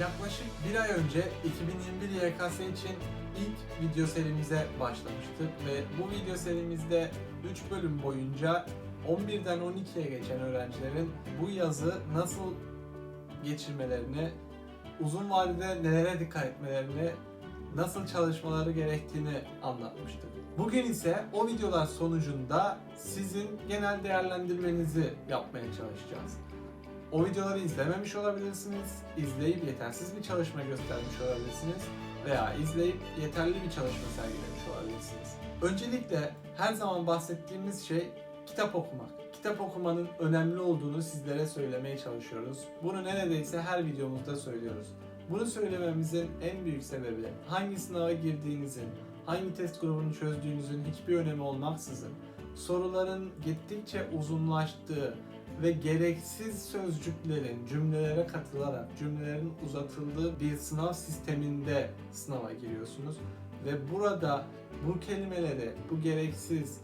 Yaklaşık bir ay önce 2021 YKS için ilk video serimize başlamıştık ve bu video serimizde 3 bölüm boyunca 11'den 12'ye geçen öğrencilerin bu yazı nasıl geçirmelerini, uzun vadede nelere dikkat etmelerini, nasıl çalışmaları gerektiğini anlatmıştık. Bugün ise o videolar sonucunda sizin genel değerlendirmenizi yapmaya çalışacağız. O videoları izlememiş olabilirsiniz, izleyip yetersiz bir çalışma göstermiş olabilirsiniz veya izleyip yeterli bir çalışma sergilemiş olabilirsiniz. Öncelikle her zaman bahsettiğimiz şey kitap okumak. Kitap okumanın önemli olduğunu sizlere söylemeye çalışıyoruz. Bunu neredeyse her videomuzda söylüyoruz. Bunu söylememizin en büyük sebebi hangi sınava girdiğinizin, hangi test grubunu çözdüğünüzün hiçbir önemi olmaksızın soruların gittikçe uzunlaştığı ve gereksiz sözcüklerin cümlelere katılarak cümlelerin uzatıldığı bir sınav sisteminde sınava giriyorsunuz ve burada bu kelimeleri, bu gereksiz,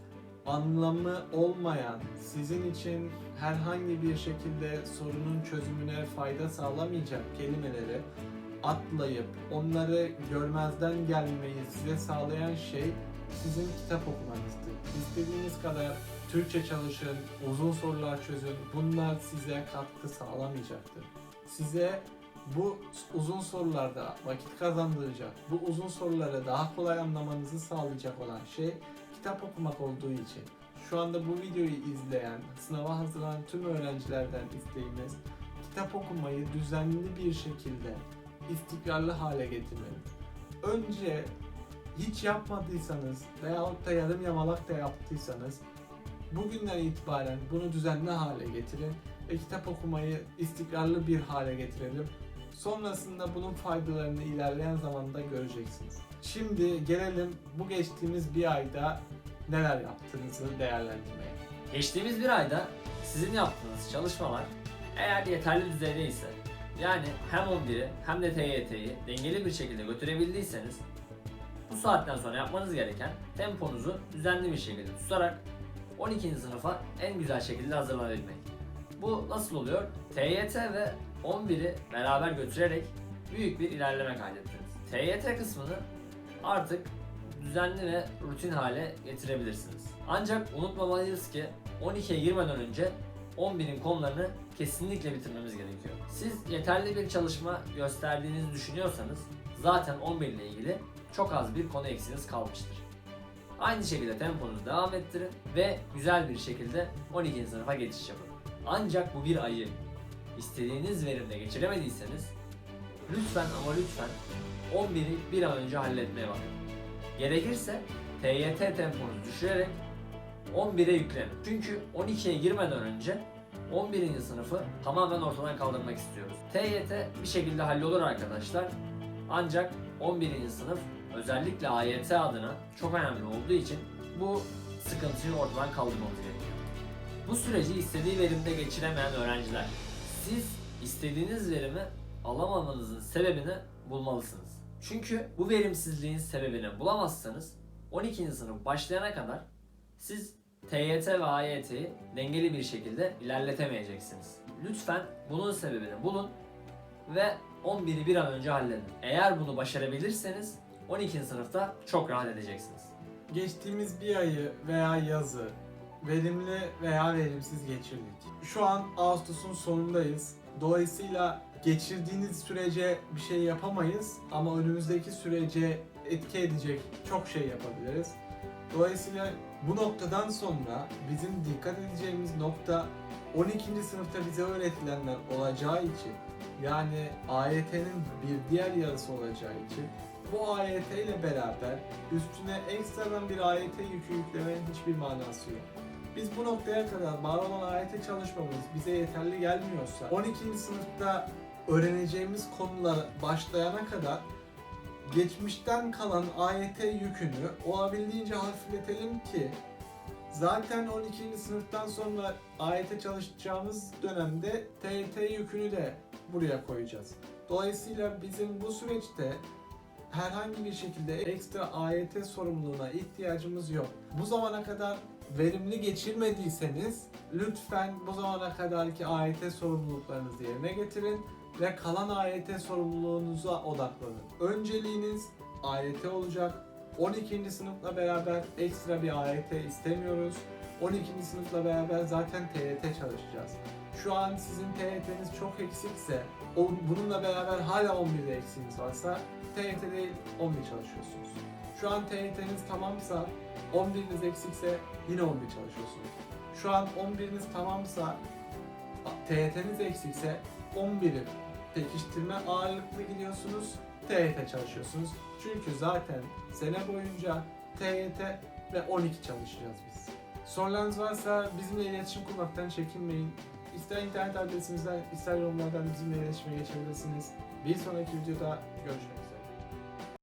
anlamı olmayan, sizin için herhangi bir şekilde sorunun çözümüne fayda sağlamayacak kelimeleri atlayıp onları görmezden gelmeyi size sağlayan şey sizin kitap okumanızdır. İstediğiniz kadar Türkçe çalışın, uzun sorular çözün. Bunlar size katkı sağlamayacaktır. Size bu uzun sorularda vakit kazandıracak, bu uzun soruları daha kolay anlamanızı sağlayacak olan şey kitap okumak olduğu için. Şu anda bu videoyu izleyen, sınava hazırlanan tüm öğrencilerden isteğimiz kitap okumayı düzenli bir şekilde istikrarlı hale getirmeniz. Önce hiç yapmadıysanız veyahut da yarım yamalak da yaptıysanız bugünden itibaren bunu düzenli hale getirin ve kitap okumayı istikrarlı bir hale getirelim. Sonrasında bunun faydalarını ilerleyen zamanda göreceksiniz. Şimdi gelelim bu geçtiğimiz bir ayda neler yaptığınızı değerlendirmeye. Geçtiğimiz bir ayda sizin yaptığınız çalışmalar eğer yeterli düzeyde ise yani hem 11'i hem de TYT'yi dengeli bir şekilde götürebildiyseniz bu saatten sonra yapmanız gereken temponuzu düzenli bir şekilde tutarak 12. sınıfa en güzel şekilde hazırlanabilmek. Bu nasıl oluyor? TYT ve 11'i beraber götürerek büyük bir ilerleme kaydettiniz. TYT kısmını artık düzenli ve rutin hale getirebilirsiniz. Ancak unutmamalıyız ki 12'ye girmeden önce 11'in konularını kesinlikle bitirmemiz gerekiyor. Siz yeterli bir çalışma gösterdiğinizi düşünüyorsanız zaten 11 ile ilgili çok az bir konu eksiğiniz kalmıştır. Aynı şekilde temponuzu devam ettirin ve güzel bir şekilde 12. sınıfa geçiş yapın. Ancak bu bir ayı istediğiniz verimde geçiremediyseniz lütfen ama lütfen 11'i bir an önce halletmeye bakın. Gerekirse TYT temponuzu düşürerek 11'e yüklenin. Çünkü 12'ye girmeden önce 11. sınıfı tamamen ortadan kaldırmak istiyoruz. TYT bir şekilde hallolur arkadaşlar. Ancak 11. sınıf özellikle AYT adına çok önemli olduğu için bu sıkıntıyı ortadan kaldırmamız gerekiyor. Bu süreci istediği verimde geçiremeyen öğrenciler, siz istediğiniz verimi alamamanızın sebebini bulmalısınız. Çünkü bu verimsizliğin sebebini bulamazsanız 12. sınıf başlayana kadar siz TYT ve AYT'yi dengeli bir şekilde ilerletemeyeceksiniz. Lütfen bunun sebebini bulun ve 11'i bir an önce halledin. Eğer bunu başarabilirseniz 12. sınıfta çok rahat edeceksiniz. Geçtiğimiz bir ayı veya yazı verimli veya verimsiz geçirdik. Şu an Ağustos'un sonundayız. Dolayısıyla geçirdiğiniz sürece bir şey yapamayız ama önümüzdeki sürece etki edecek çok şey yapabiliriz. Dolayısıyla bu noktadan sonra bizim dikkat edeceğimiz nokta 12. sınıfta bize öğretilenler olacağı için yani AYT'nin bir diğer yarısı olacağı için bu AYT ile beraber üstüne ekstradan bir AYT yükü yüklemenin hiçbir manası yok. Biz bu noktaya kadar var olan AYT çalışmamız bize yeterli gelmiyorsa 12. sınıfta öğreneceğimiz konular başlayana kadar geçmişten kalan AYT yükünü olabildiğince hafifletelim ki zaten 12. sınıftan sonra AYT çalışacağımız dönemde TYT yükünü de buraya koyacağız. Dolayısıyla bizim bu süreçte herhangi bir şekilde ekstra AYT sorumluluğuna ihtiyacımız yok. Bu zamana kadar verimli geçirmediyseniz lütfen bu zamana kadarki AYT sorumluluklarınızı yerine getirin ve kalan AYT sorumluluğunuza odaklanın. Önceliğiniz AYT olacak. 12. sınıfla beraber ekstra bir AYT istemiyoruz. 12. sınıfla beraber zaten TYT çalışacağız. Şu an sizin TYT'niz çok eksikse, o- bununla beraber hala 11'de eksiğiniz varsa TYT değil 11 çalışıyorsunuz. Şu an TYT'niz tamamsa, 11'iniz eksikse yine 11 çalışıyorsunuz. Şu an 11'iniz tamamsa, TYT'niz eksikse 11'i pekiştirme ağırlıklı gidiyorsunuz, TYT çalışıyorsunuz. Çünkü zaten sene boyunca TYT ve 12 çalışacağız biz. Sorularınız varsa bizimle iletişim kurmaktan çekinmeyin. İster internet adresimizden, ister yorumlardan bizimle iletişime geçebilirsiniz. Bir sonraki videoda görüşmek.